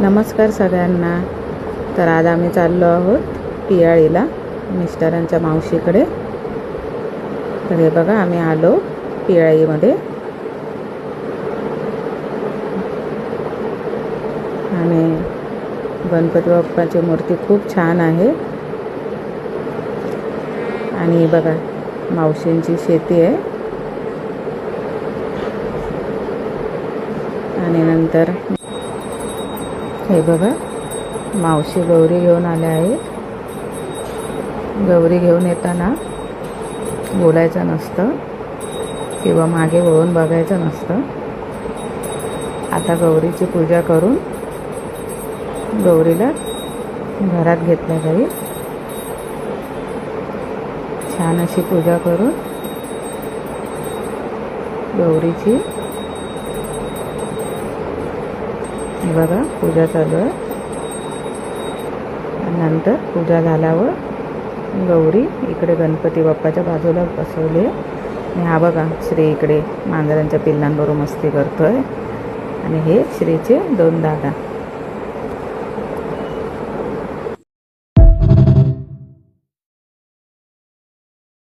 नमस्कार सगळ्यांना. तर आज आम्ही चाललो आहोत पियाळीला मिस्टरांच्या मावशीकडे. तर हे बघा आम्ही आलो पियाळीमध्ये आणि गणपती बाप्पाची मूर्ती खूप छान आहे. आणि बघा मावशींची शेती आहे. आणि नंतर हे बघा मावशी गौरी घेऊन आल्या आहेत. गौरी घेऊन येताना बोलायचं नसतं किंवा मागे वळून बघायचं नसतं. आता गौरीची पूजा करून गौरीला घरात घेतल्या जाईल. छान अशी पूजा करून गौरीची बघा पूजा चालू आहे. नंतर पूजा झाल्यावर गौरी इकडे गणपती बाप्पाच्या बाजूला बसवली आणि हा बघा श्री इकडे मांजरांच्या पिल्लांबरोबर मस्ती करतोय. आणि हे श्रीचे दोन दादा.